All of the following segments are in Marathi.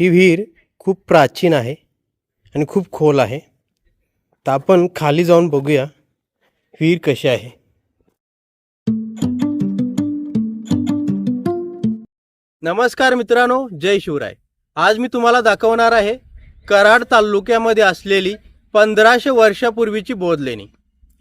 ही विहीर खूप प्राचीन आहे आणि खूप खोल आहे. तर आपण खाली जाऊन बघूया विहीर कशी आहे. नमस्कार मित्रांनो जय शिवराय. आज मी तुम्हाला दाखवणार आहे कराड तालुक्यामध्ये असलेली पंधराशे वर्षापूर्वीची बोध लेणी.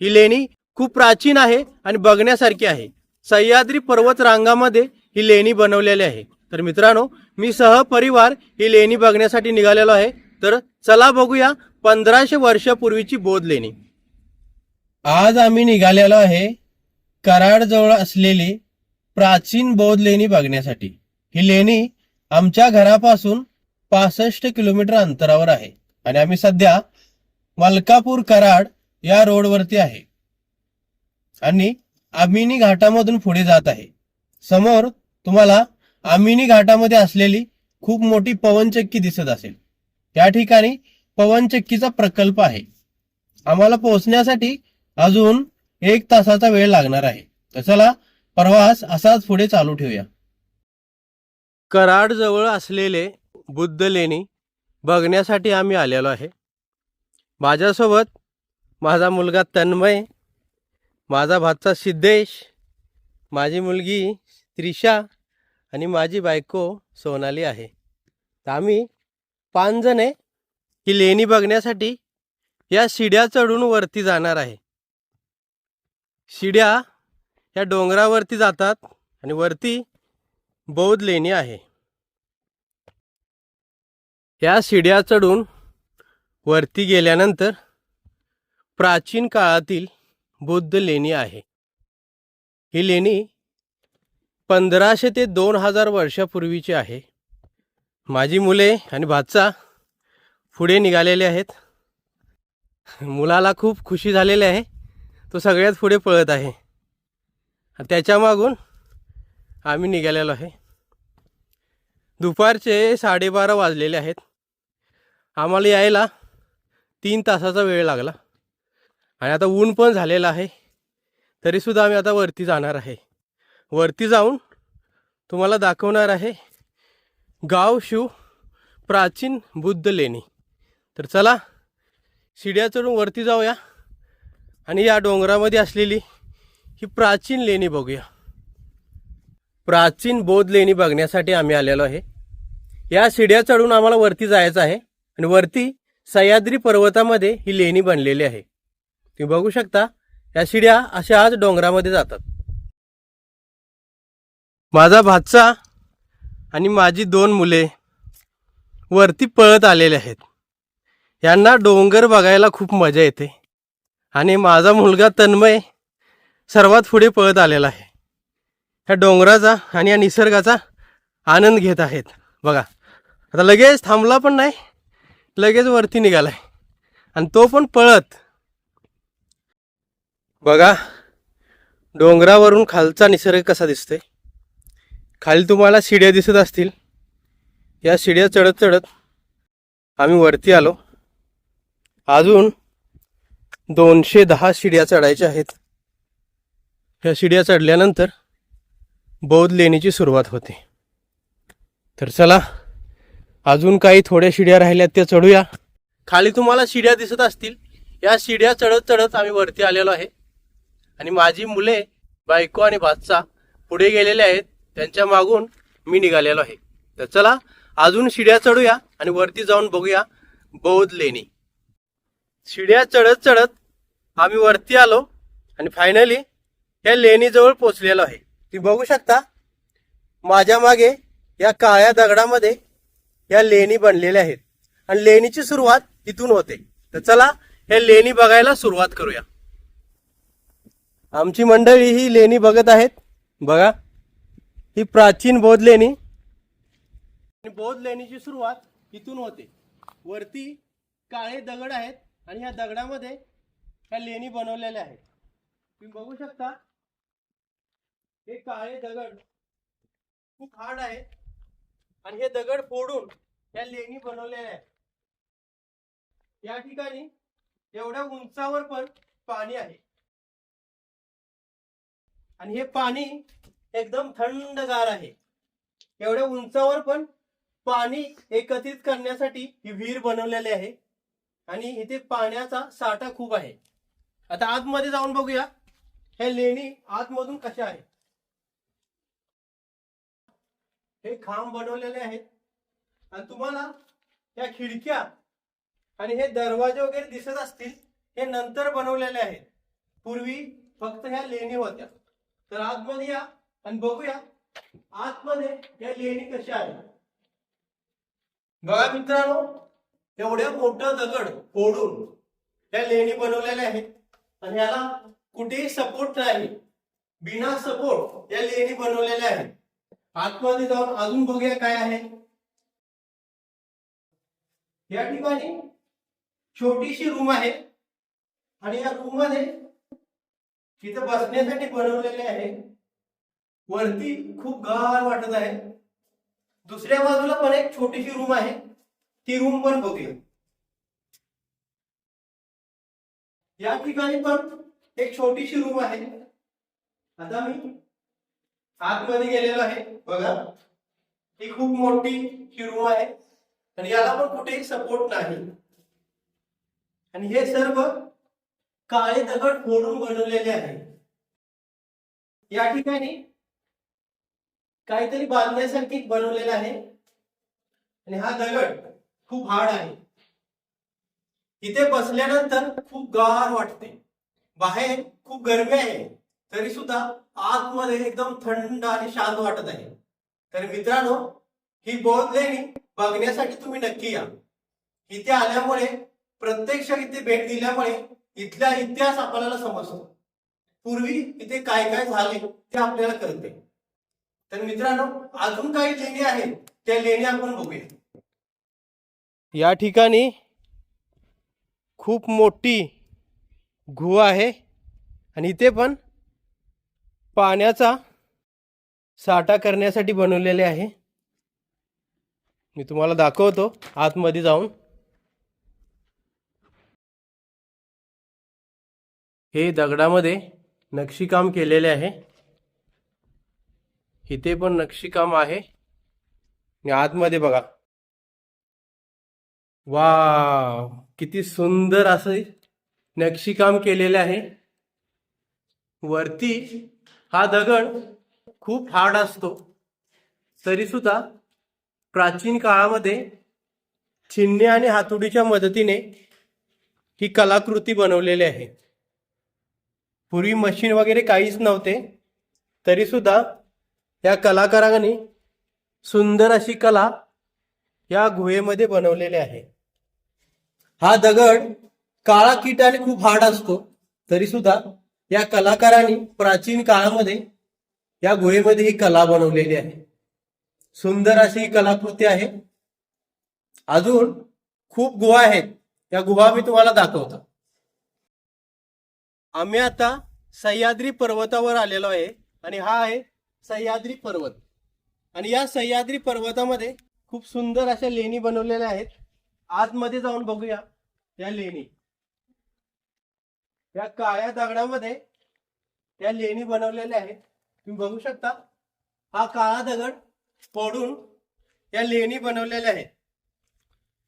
ही लेणी खूप प्राचीन आहे आणि बघण्यासारखी आहे. सह्याद्री पर्वत रांगामध्ये ही लेणी बनवलेली आहे. तर मित्रांनो मी सहपरिवार ही लेणी बघण्यासाठी निघालेलो आहे. तर चला बघूया पंधराशे वर्षापूर्वीची बोध लेणी. आज आम्ही निघालेलो आहे कराड जवळ असलेली प्राचीन बौद्ध लेणी बघण्यासाठी. ही लेणी आमच्या घरापासून पासष्ट किलोमीटर अंतरावर आहे आणि आम्ही सध्या मलकापूर कराड या रोडवरती आहे. आणि आमिनी घाटामधून पुढे जात आहे. समोर तुम्हाला आमिनी घाटामध्ये असलेली खूप मोठी पवनचक्की दिसत असेल. त्या ठिकाणी पवनचक्कीचा प्रकल्प आहे. आम्हाला पोहोचण्यासाठी अजून एक तासाचा वेळ लागणार आहे. तर चला प्रवास असाच पुढे चालू ठेवूया. कराड जवळ असलेले बुद्ध लेणी बघण्यासाठी आम्ही आलेलो आहे. माझ्यासोबत माझा मुलगा तन्मय माझा भाचा सिद्धेश माझी मुलगी त्रिशा आणि माझी बायको सोनाली आहे. तर आम्ही पाचजणे ही लेणी बघण्यासाठी या शिड्या चढून वरती जाणार आहे. शिड्या या डोंगरावरती जातात आणि वरती बौद्ध लेणी आहे. या शिड्या चढून वरती गेल्यानंतर प्राचीन काळातील बुद्ध लेणी आहे. ही लेणी पंधराशे ते दोन हजार वर्षापूर्वीची आहे. माझी मुले आणि भाचा पुढे निघालेले आहेत. मुलाला खूप खुशी झालेली आहे. तो सगळ्यात पुढे पळत आहे. त्याच्या मागून आम्ही निघालेलो आहे. दुपारचे साडेबारा वाजलेले आहेत. आम्हाला यायला तीन तासाचा वेळ लागला. आणि आता ऊन पण झालेलं आहे. तरीसुद्धा आम्ही आता वरती जाणार आहे. वरती जाऊन तुम्हाला दाखवणार आहे गाव शिव प्राचीन बुद्ध लेणी. तर चला शिड्या चढून वरती जाऊया आणि या डोंगरामध्ये असलेली ही प्राचीन लेणी बघूया. प्राचीन बौद्ध लेणी बघण्यासाठी आम्ही आलेलो आहे. या शिड्या चढून आम्हाला वरती जायचं आहे आणि वरती सह्याद्री पर्वतामध्ये ही लेणी बनलेली आहे. तुम्ही बघू शकता या शिड्या अशा आज डोंगरामध्ये जातात. माझा भाचा आणि माझी दोन मुले वरती पळत आलेले आहेत. यांना डोंगर बघायला खूप मजा येते. आणि माझा मुलगा तन्मय सर्वात पुढे पळत आलेला आहे. ह्या डोंगराचा आणि या निसर्गाचा आनंद घेत आहेत. बघा आता लगेच थांबला पण नाही लगेच वरती निघालाय. आणि तो पण पळत. बघा डोंगरावरून खालचा निसर्ग कसा दिसतोय. खाली तुम्हाला शिड्या दिसत असतील. या शिड्या चढत चढत आम्ही वरती आलो. अजून दोनशे दहा शिड्या चढायच्या आहेत. ह्या शिड्या चढल्यानंतर बौद्ध लेणीची सुरुवात होते. तर चला अजून काही थोड्या शिड्या राहिल्यात त्या चढूया. खाली तुम्हाला शिड्या दिसत असतील. या शिड्या चढत चढत आम्ही वरती आलेलो आहे. आणि माझी मुले बायको आणि भातचा पुढे गेलेले आहेत. त्यांच्या मागून मी निघालेलो आहे. तर चला अजून शिड्या चढूया आणि वरती जाऊन बघूया बौद्ध लेणी. शिड्या चढत चढत आम्ही वरती आलो आणि फायनली या लेणीजवळ पोचलेलो आहे. तुम्ही बघू शकता माझ्या मागे या काळ्या दगडामध्ये या लेणी बनलेल्या आहेत. आणि लेणीची सुरुवात इथून होते. तर चला या लेणी बघायला सुरुवात करूया. आमची मंडळी ही लेणी बघत आहेत. बघा. ही प्राचीन बौद्ध लेणी आणि बौद्ध लेणीची सुरुवात इथून होते. वरती काळे दगड आहेत आणि ह्या दगडामध्ये ह्या लेणी बनवलेल्या आहेत. तुम्ही बघू शकता हे काळे दगड खूप हार्ड आहेत आणि हे दगड फोडून या लेणी बनवलेल्या आहेत. या ठिकाणी एवढ्या उंचावर पण पाणी आहे. आणि हे पाणी एकदम थंडगार आहे. एवढ्या उंचावर पण पाणी एकत्रित करण्यासाठी ही विहीर बनवलेली आहे. आणि इथे पाण्याचा साठा खूप आहे. आता आतमध्ये जाऊन बघूया. हे लेणी आतमधून कशा आहेत? हे खांब बनवलेले आहेत. आणि तुम्हाला या खिडक्या आणि हे दरवाजे वगैरे दिसत असतील हे नंतर बनवलेले आहेत. पूर्वी फक्त ह्या लेणी होत्या. तर आतमध्ये या आणि बघूया आतमध्ये या लेणी कशा आहेत. बघा मित्रांनो एवढ्या मोठं दगड फोडून या लेणी बनवलेल्या आहेत. आणि याला कुठेही सपोर्ट नाही बिना सपोर्ट या लेणी बनवलेल्या आहेत. आतमध्ये जाऊन अजून बघूया काय आहे. या ठिकाणी छोटीशी रूम आहे. आणि या रूममध्ये तिथं बसण्यासाठी बनवलेले आहे वरती खूप गार वाटत आहे. दुसऱ्या बाजूला पण एक छोटीशी रूम आहे. ती रूम पण बघूया. या ठिकाणी पण एक छोटीशी रूम आहे. आता मी आतमध्ये गेलेलो आहे. बघा ही खूप मोठी ही रूम आहे. आणि याला पण कुठेही सपोर्ट नाही. आणि हे सर्व काळे दगड फोडून बनवलेले आहे. या ठिकाणी काहीतरी बांधण्यासारखी बनवलेलं आहे. आणि हा दगड खूप हार्ड आहे. इथे बसल्यानंतर खूप गार वाटते. बाहेर खूप गरमी आहे. तरी सुद्धा आतमध्ये एकदम थंड आणि शांत वाटत आहे. तर मित्रांनो ही बौद्ध लेणी बघण्यासाठी तुम्ही नक्की या. इथे आल्यामुळे प्रत्यक्ष इथे भेट दिल्यामुळे इथला इतिहास आपल्याला समजतो. पूर्वी इथे काय काय झाले ते आपल्याला कळते. तर मित्रांनो अजून काही लेणी आहेत त्या लेणी आपण बघूया. या ठिकाणी खूप मोठी गुहा आहे आणि इथे पण पाण्याचा साठा करण्यासाठी बनवलेले आहे. मी तुम्हाला दाखवतो आतमध्ये जाऊन. हे दगडामध्ये नक्षीकाम केलेले आहे. इथे पण नक्षीकाम आहे. आणि आतमध्ये बघा. वा किती सुंदर असं नक्षीकाम केलेले आहे. वरती हा दगड खूप हार्ड असतो. तरी सुद्धा प्राचीन काळामध्ये छिन्ने आणि हातोडीच्या मदतीने ही कलाकृती बनवलेली आहे. पूर्वी मशीन वगैरे काहीच नव्हते. तरी सुद्धा या कलाकारांनी सुंदर अशी कला या गुहेमध्ये बनवलेली आहे. हा दगड काळा कीट आणि खूप हार्ड असतो तरी सुद्धा या कलाकारांनी प्राचीन काळामध्ये या गुहेमध्ये ही कला बनवलेली आहे. सुंदर अशी ही कलाकृती आहे. अजून खूप गुहा आहेत या गुहा मी तुम्हाला दाखवतो. आम्ही आता सह्याद्री पर्वतावर आलेलो आहे आणि हा आहे सह्याद्री पर्वत. आणि या सह्याद्री पर्वतामध्ये खूप सुंदर अशा लेणी बनवलेल्या आहेत. आतमध्ये जाऊन बघूया या लेणी. या काळ्या दगडामध्ये या लेणी बनवलेल्या आहेत. तुम्ही बघू शकता हा काळा दगड पडून या लेणी बनवलेल्या आहेत.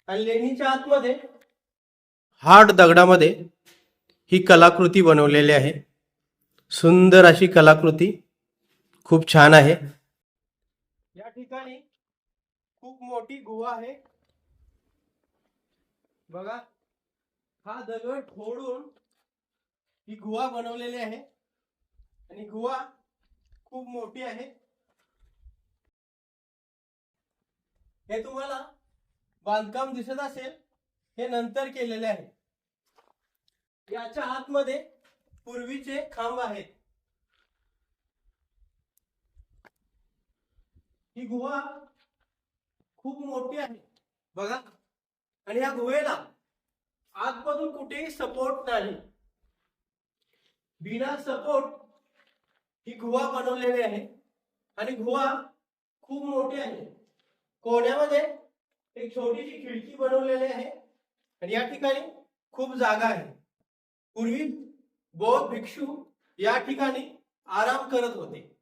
आणि लेणीच्या आतमध्ये हार्ड दगडामध्ये ही कलाकृती बनवलेली आहे. सुंदर अशी कलाकृती खूप छान आहे. या ठिकाणी खूप मोठी गुहा आहे. बघा हा दगड फोडून ही गुहा बनवलेली आहे. आणि गुहा खूप मोठी आहे. हे तुम्हाला बांधकाम दिसत असेल हे नंतर केलेले आहे. याच्या आतमध्ये पूर्वीचे खांब आहेत. ही गुहा खूप मोठी आहे. बघा. आणि या गुहेला आतमधून कुठेही सपोर्ट नाही. बिना सपोर्ट ही गुहा बनवलेली आहे. आणि गुहा खूप मोठी आहे. कोण्यामध्ये एक छोटीशी खिडकी बनवलेली आहे. आणि या ठिकाणी खूप जागा आहे. पूर्वी बौद्ध भिक्षू या ठिकाणी आराम करत होते.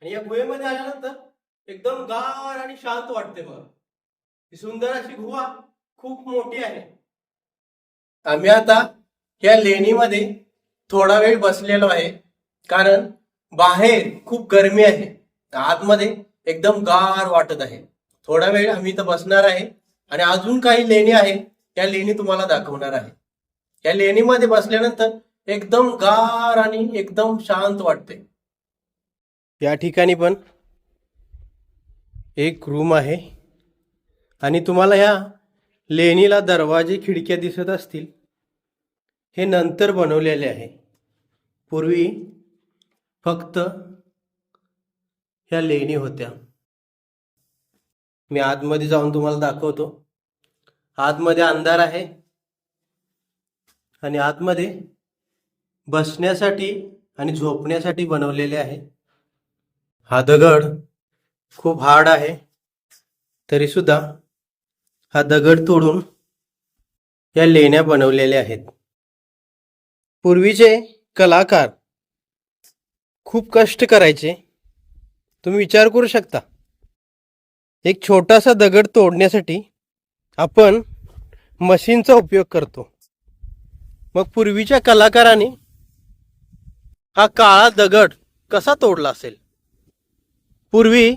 आणि या गुहेमध्ये आल्यानंतर एकदम गार आणि शांत वाटते बघा ही सुंदर अशी गुहा खूप मोठी आहे. आम्ही आता या लेणीमध्ये थोडा वेळ बसलेलो आहे. कारण बाहेर खूप गरमी आहे. आतमध्ये एकदम गार वाटत आहे. थोडा वेळ आम्ही इथं बसणार आहे. आणि अजून काही लेणी आहे त्या लेणी तुम्हाला दाखवणार आहे. या लेणीमध्ये बसल्यानंतर एकदम गार आणि एकदम शांत वाटते. या ठिकाणी पण एक रूम आहे. आणि तुम्हाला ह्या लेणीला दरवाजे खिडक्या दिसत असतील. हे नंतर बनवलेले आहे. पूर्वी फक्त ह्या लेणी होत्या. मी आतमध्ये जाऊन तुम्हाला दाखवतो. आतमध्ये अंधार आहे. आणि आतमध्ये बसण्यासाठी आणि झोपण्यासाठी बनवलेले आहे. हा दगड खूप हार्ड आहे. तरी सुद्धा हा दगड तोडून या लेण्या बनवलेल्या आहेत. पूर्वीचे कलाकार खूप कष्ट करायचे. तुम्ही विचार करू शकता. एक छोटासा दगड तोडण्यासाठी आपण मशीनचा उपयोग करतो. मग पूर्वीच्या कलाकाराने हा काळा दगड कसा तोडला असेल? पूर्वी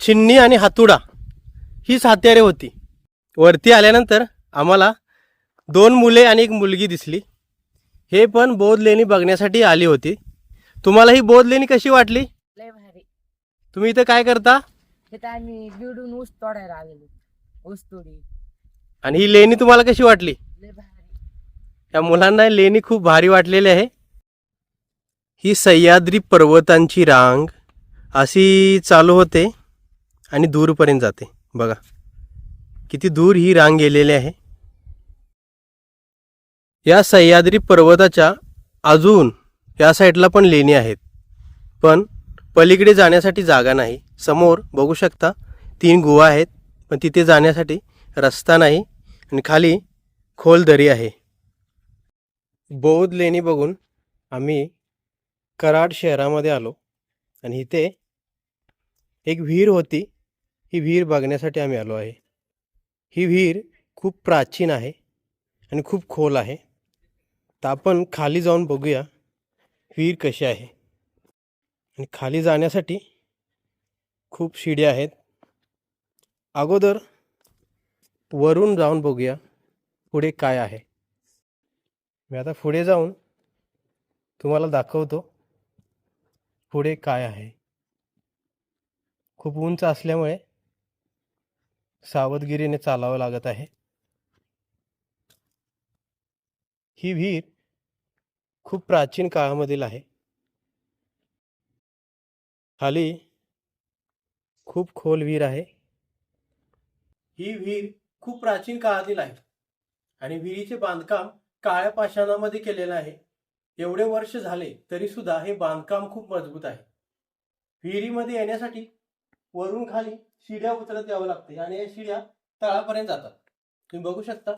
छिन्नी आणि हातुडा हीच हत्यारे होती. वरती आल्यानंतर आम्हाला दोन मुले आणि एक मुलगी दिसली. हे पण बौद्ध लेणी बघण्यासाठी आली होती. तुम्हाला ही बौद्ध लेणी कशी वाटली? लय भारी. तुम्ही इथं काय करता? तिथं आम्ही बिडून ऊस तोडायला आलेलो. ऊस तोडी. आणि ही लेणी तुम्हाला कशी वाटली? लय भारी. या मुलांना लेणी खूप भारी वाटलेली आहे. ही सह्याद्री पर्वतांची रांग अशी चालू होते. आणि दूरपर्यंत जाते. बघा. किती दूर ही रांग गेलेली आहे. या सह्याद्री पर्वताच्या अजून या साईडला पण लेणी आहेत. पण पलीकडे जाण्यासाठी जागा नाही. समोर बघू शकता तीन गुहा आहेत पण तिथे जाण्यासाठी रस्ता नाही आणि खाली खोल दरी आहे. बौद्ध लेणी बघून आम्ही कराड शहरामध्ये आलो आणि इथे एक विहीर होती. ही विहीर बघण्यासाठी आम्ही आलो आहे. ही विहीर खूप प्राचीन आहे आणि खूप खोल आहे. तर आपण खाली जाऊन बघूया विहीर कशी आहे. आणि खाली जाण्यासाठी खूप शिड्या आहेत. अगोदर वरून जाऊन बघूया पुढे काय आहे. मी आता पुढे जाऊन तुम्हाला दाखवतो पुढे काय आहे. खूप उंच असल्यामुळे सावधगिरीने चालावं लागत आहे. ही विहीर खूप प्राचीन काळामधील आहे. खाली खूप खोल विहीर आहे. ही विहीर खूप प्राचीन काळातील आहे आणि विहिरीचे बांधकाम काळ्या पाषाणामध्ये केलेलं आहे. एवढे वर्ष झाले तरी सुद्धा हे बांधकाम खूप मजबूत आहे. विहिरीमध्ये येण्यासाठी वरून खाली शिड्या उतरत यावं लागते. आणि या शिड्या तळापर्यंत जातात. तुम्ही बघू शकता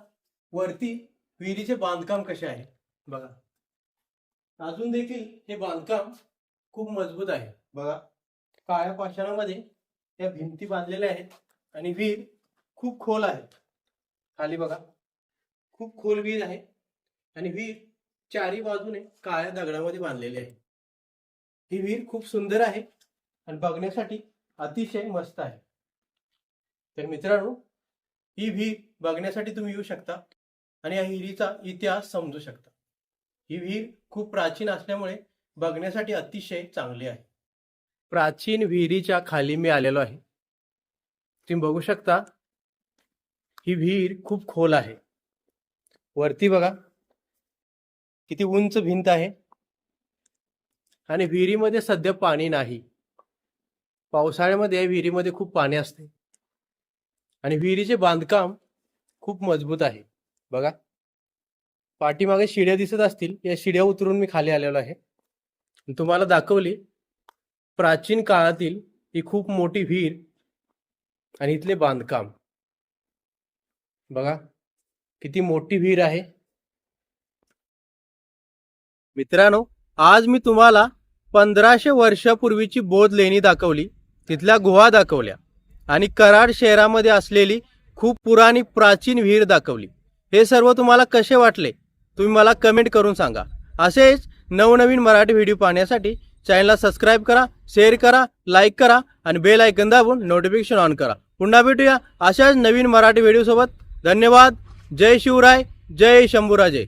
वरती विहिरीचे बांधकाम कसे आहे. बघा. अजून देखील हे बांधकाम खूप मजबूत आहे. बघा. काळ्या पाषाणामध्ये या भिंती बांधलेल्या आहेत आणि विहीर खूप खोल आहे. खाली बघा. खूप खोल विहीर आहे आणि विहीर चारी बाजूने काळ्या दगडामध्ये बांधलेली आहे. ही विहीर खूप सुंदर आहे आणि बघण्यासाठी अतिशय मस्त आहे. तर मित्रांनो ही विहीर बघण्यासाठी तुम्ही येऊ शकता आणि या विहिरीचा इतिहास समजू शकता. ही विहीर खूप प्राचीन असल्यामुळे बघण्यासाठी अतिशय चांगली आहे. प्राचीन विहिरीच्या खाली मी आलेलो आहे. तुम्ही बघू शकता ही विहीर खूप खोल आहे. वरती बघा किती उंच भिंत आहे. आणि विहिरीमध्ये सध्या पाणी नाही. पावसाळ्यामध्ये विहिरीमध्ये खूप पाणी असते. आणि विहिरीचे बांधकाम खूप मजबूत आहे. बघा. पाठीमागे शिड्या दिसत असतील. या शिड्या उतरून मी खाली आलेलो आहे. तुम्हाला दाखवली प्राचीन काळातील ही खूप मोठी विहीर आणि इथले बांधकाम. बघा. किती मोठी विहीर आहे. मित्रांनो आज मी तुम्हाला पंधराशे वर्षापूर्वीची बोध लेणी दाखवली. तिथल्या गुहा दाखवल्या. आणि कराड शहरामध्ये असलेली खूप पुराणी प्राचीन विहीर दाखवली. हे सर्व तुम्हाला कसे वाटले? तुम्ही मला कमेंट करून सांगा. असेच नवनवीन मराठी व्हिडिओ पाहण्यासाठी चॅनलला सबस्क्राईब करा शेअर करा लाईक करा आणि बेल ऐकन दाबून नोटिफिकेशन ऑन करा. पुन्हा भेटूया अशाच नवीन मराठी व्हिडिओसोबत धन्यवाद. जय शिवराय. जय शंभूराजे.